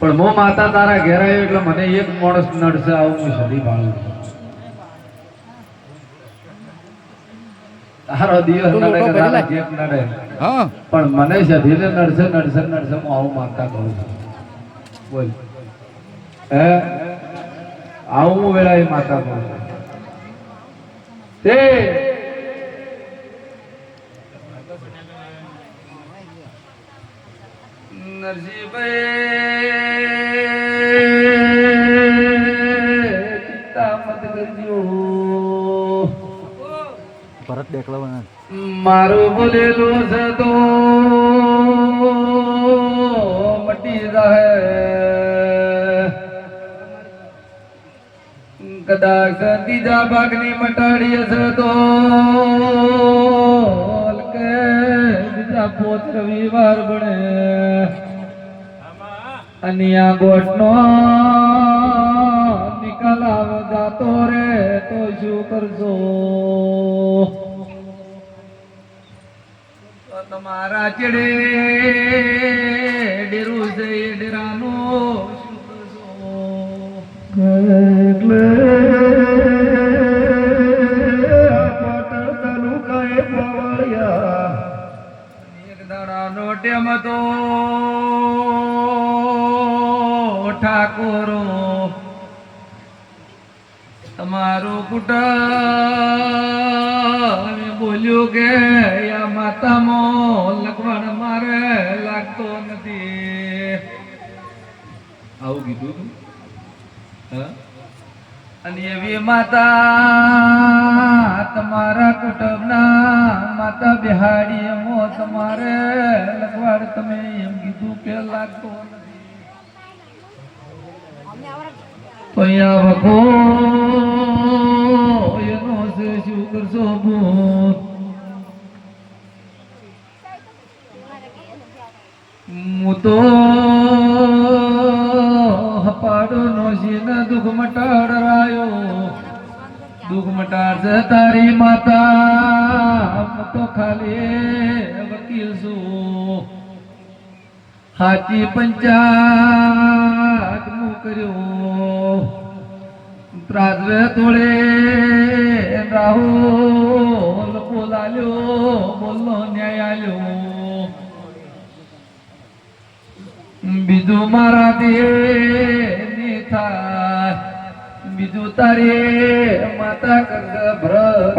પણ મો માતા તારા ઘેર આવ્યો એટલે મને એક માણસ નડશે આવું હું સદી બાળું તારો દિવસ નડે કે તારા પહેલા. નડે. પણ મને સધીને નડશે નડશે નડશે હું આવું માનતા કહું છું. બોલ. હે? આવું હું વેળા એ માતા કહું છું. તે નરસિંહભાઈ. કરજો ભરત દેખલા મારું બોલેલું છે તો મટી રહે. કદાચ બીજા ભાગની મટાડી હશે તો બીજા પોત રવિવાર બને. અને આ ગોઠનો નિકાલ આવે જાતો રે તો શું કરશો તમારા ચેડે ડેરું છે ડેરાનો શું કરશો ટેમ તો ઠાકોરો તમારું કુટુંબ બોલ્યું કે આ માતામાં, લખવાણ મારે લાગતો નથી. આવું કીધું? અને એવી માતા તમારા કુટુંબના માતા બિહાડી એમો તમારે લખવાડ તમે એમ કીધું કે લાગતો નથી. અહીંયા વખો એનો છે શું કરશો ભૂત હું તો હપાડો નો શીન દુઃખ મટાડ રાયો દુઃખ મટાડ છે તારી માતા તો ખાલી પંચાયત ત્રાજવે તોડે રાહુલ બોલાલ્યો બોલો ન્યાય આલ્યો. બીજું મારા દેની થાય બીજું તારે માતા કંગ ભ્રત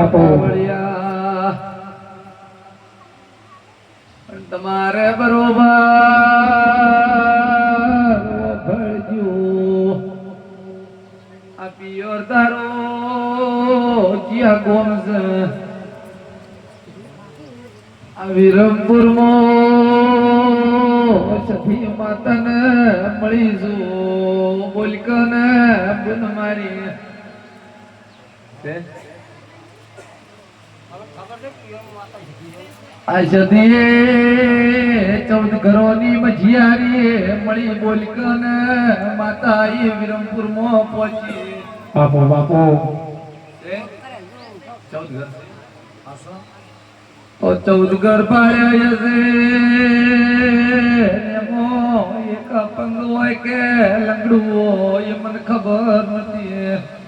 આ વિરમપુર સખી માતાને મળીશું. બોલકને બુન મારી. ચૌદ ઘરોની મજિયારી મળી બોલકને માતા એ વિરમપુરમાં પહોંચી. બાપો, બાપુ. ચૌદ ઘર પાડ્યા છે એમાં એક પંગ હોય કે લંગડું હોય મને ખબર નથી